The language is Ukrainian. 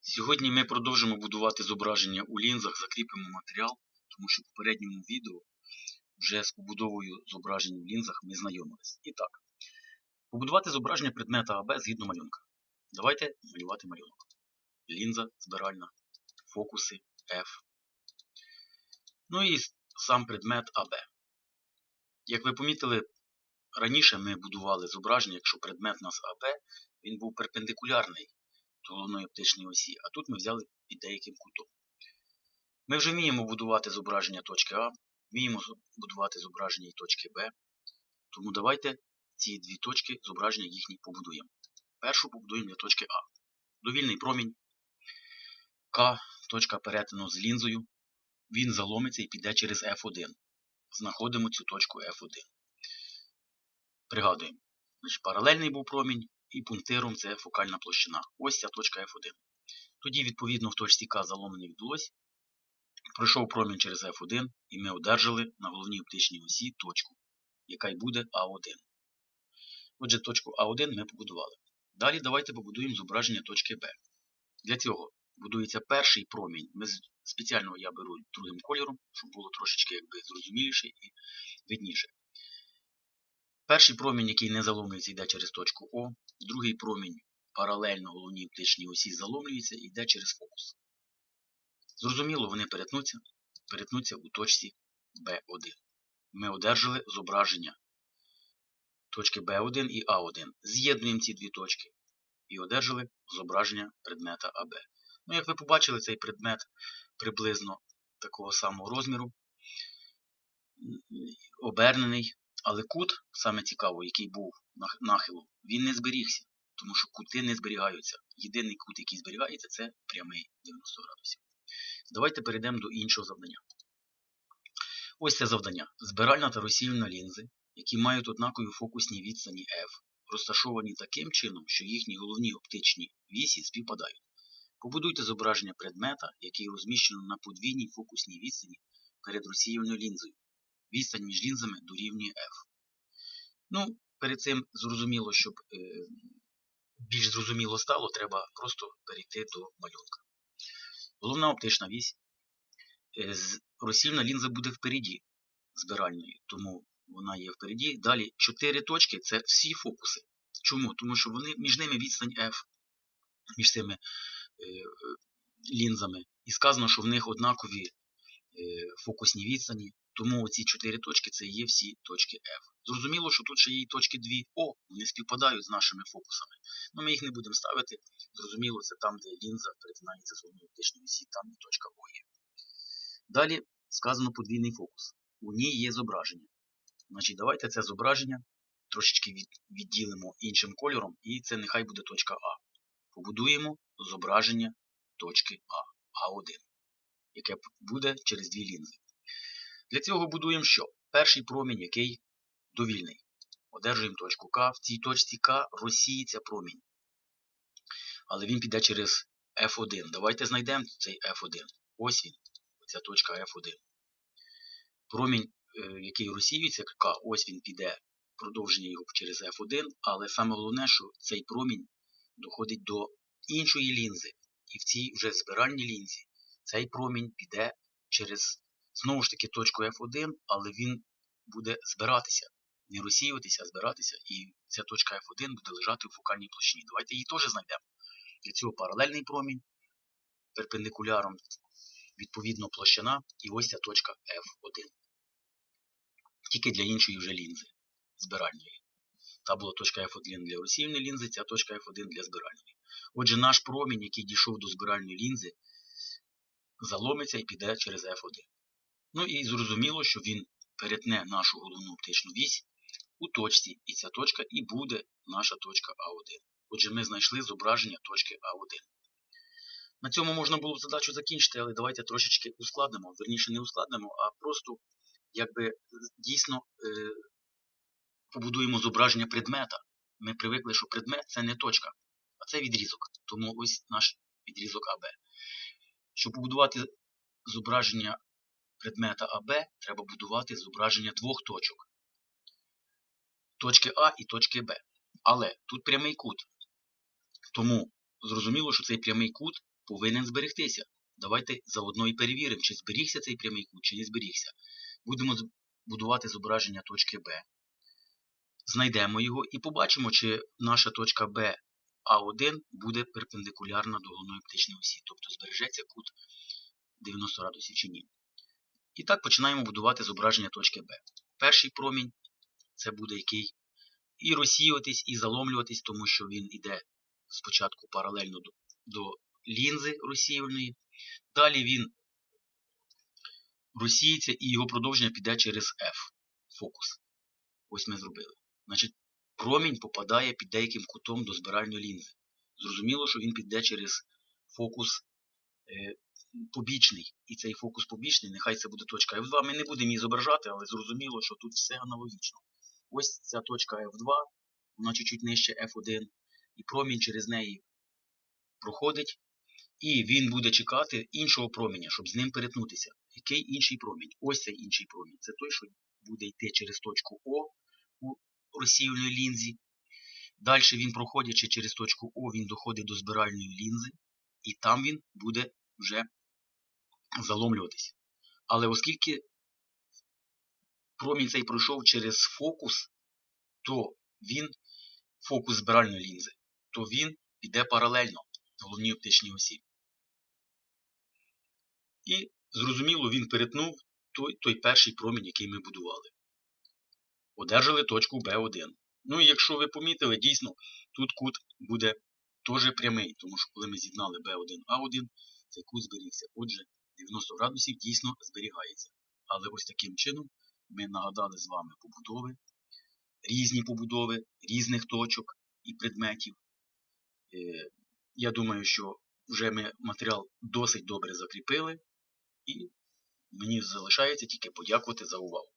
Сьогодні ми продовжимо будувати зображення у лінзах, закріпимо матеріал, тому що в попередньому відео вже з побудовою зображень в лінзах ми знайомились. І так, побудувати зображення предмета АБ згідно малюнка. Давайте малювати малюнок. Лінза збиральна, фокуси F. Ну і сам предмет АБ. Як ви помітили, раніше ми будували зображення, якщо предмет у нас АБ, він був перпендикулярний головної оптичної осі, а тут ми взяли під деяким кутом. Ми вже вміємо будувати зображення точки А, вміємо будувати зображення і точки Б. Тому давайте ці дві точки зображення їхні побудуємо. Першу побудуємо для точки А. Довільний промінь. К, точка перетину з лінзою. Він заломиться і піде через F1. Знаходимо цю точку F1. Пригадуємо. Значить, Паралельний був промінь, і пунктиром це фокальна площина. Ось ця точка F1. Тоді, відповідно, в точці К заломлення відбулось. Пройшов промінь через F1, і ми одержали на головній оптичній осі точку, яка й буде А1. Отже, точку А1 ми побудували. Далі давайте побудуємо зображення точки Б. Для цього будується перший промінь. Ми спеціально я беру другим кольором, щоб було трошечки якби, зрозуміліше і видніше. Перший промінь, який не заломлюється, йде через точку О. Другий промінь паралельно головній оптичній осі заломлюється і йде через фокус. Зрозуміло, вони перетнуться, перетнуться у точці B1. Ми одержали зображення точки B1 і А1. З'єднуємо ці дві точки і одержали зображення предмета АБ. Ну, як ви побачили, цей предмет приблизно такого самого розміру, обернений, але кут, саме цікаво, який був нахилу, він не зберігся, тому що кути не зберігаються. Єдиний кут, який зберігається, це прямий 90 градусів. Давайте перейдемо до іншого завдання. Ось це завдання. Збиральна та розсіювальна лінзи, які мають однакові фокусні відстані F, розташовані таким чином, що їхні головні оптичні вісі співпадають. Побудуйте зображення предмета, який розміщено на подвійній фокусній відстані перед розсіювальною лінзою. Відстань між лінзами дорівнює F. Ну, перед цим зрозуміло, щоб е, більш зрозуміло стало, треба просто перейти до малюнка. Головна оптична вісь. Е, розсільна лінза буде впереді збиральної, тому вона є впереді. Далі 4 точки це всі фокуси. Чому? Тому що вони між ними відстань F, між цими е, лінзами. І сказано, що в них однакові е, фокусні відстані. Тому оці 4 точки це є всі точки F. Зрозуміло, що тут ще є і точки 2 О, вони співпадають з нашими фокусами. Ну, Ми їх не будемо ставити. Зрозуміло, це там, де лінза перетинається з головною оптичною осі, там і точка О є. Далі сказано подвійний фокус. У ній є зображення. Значить, Давайте це зображення трошечки відділимо іншим кольором, і це нехай буде точка А. Побудуємо зображення точки А, А1, яке буде через дві лінзи. Для цього будуємо що? Перший промінь, який довільний. Одержуємо точку К. В цій точці К розсіється промінь. Але він піде через F1. Давайте знайдемо цей F1. Ось він, ця точка F1. Промінь, е, який розсіюється, К, ось він піде, продовження його через F1, але саме головне, що цей промінь доходить до іншої лінзи. І в цій вже збиральній лінзі цей промінь піде через знову ж таки точку F1, але він буде збиратися. Не розсіюватися, а збиратися. І ця точка F1 буде лежати у фокальній площині. Давайте її теж знайдемо. Для цього паралельний промінь, перпендикуляром, відповідно, площина, і ось ця точка F1. Тільки для іншої вже лінзи збиральної. Та була точка F1 для розсіювальної лінзи, ця точка F1 для збиральної. Отже, наш промінь, який дійшов до збиральної лінзи, заломиться і піде через F1. Ну і зрозуміло, що він перетне нашу головну оптичну вісь у точці, і ця точка і буде наша точка А1. Отже, ми знайшли зображення точки А1. На цьому можна було б задачу закінчити, але давайте трошечки ускладнимо. Верніше не ускладнимо, а просто якби дійсно е, побудуємо зображення предмета. Ми привикли, що предмет це не точка, а це відрізок. Тому ось наш відрізок АБ. Щоб побудувати зображення предмета АБ, треба будувати зображення двох точок. Точки А і точки Б. Але тут прямий кут. Тому зрозуміло, що цей прямий кут повинен зберегтися. Давайте заодно і перевіримо, чи зберігся цей прямий кут, чи не зберігся. Будемо будувати зображення точки Б. Знайдемо його і побачимо, чи наша точка Б А1 буде перпендикулярна до головної оптичної осі, тобто збережеться кут 90 градусів чи ні. І так починаємо будувати зображення точки Б. Перший промінь це буде який і розсіюватись, і заломлюватись, тому що він іде спочатку паралельно до, до лінзи розсіювальної. Далі він розсіється і його продовження піде через F. Фокус. Ось ми зробили. Значить, промінь попадає під деяким кутом до збиральної лінзи. Зрозуміло, що він піде через фокус е, побічний. І цей фокус побічний, нехай це буде точка F2. Ми не будемо її зображати, але зрозуміло, що тут все аналогічно. Ось ця точка F2, вона чуть-чуть нижче F1, і промінь через неї проходить, і він буде чекати іншого променя, щоб з ним перетнутися. Який інший промінь? Ось цей інший промінь. Це той, що буде йти через точку О у розсіювальної лінзі. Далі він, проходячи через точку О, він доходить до збиральної лінзи, і там він буде вже заломлюватись. Але оскільки промінь цей пройшов через фокус, то він, фокус збиральної лінзи, то він піде паралельно головній оптичній осі. І, зрозуміло, він перетнув той, той перший промінь, який ми будували. Одержали точку B1. Ну і якщо ви помітили, дійсно, тут кут буде теж прямий, тому що коли ми з'єднали B1A1, цей кут зберігся. Отже, 90 градусів дійсно зберігається. Але ось таким чином ми нагадали з вами побудови, різні побудови, різних точок і предметів. Е, Я думаю, що вже ми матеріал досить добре закріпили, і мені залишається тільки подякувати за увагу.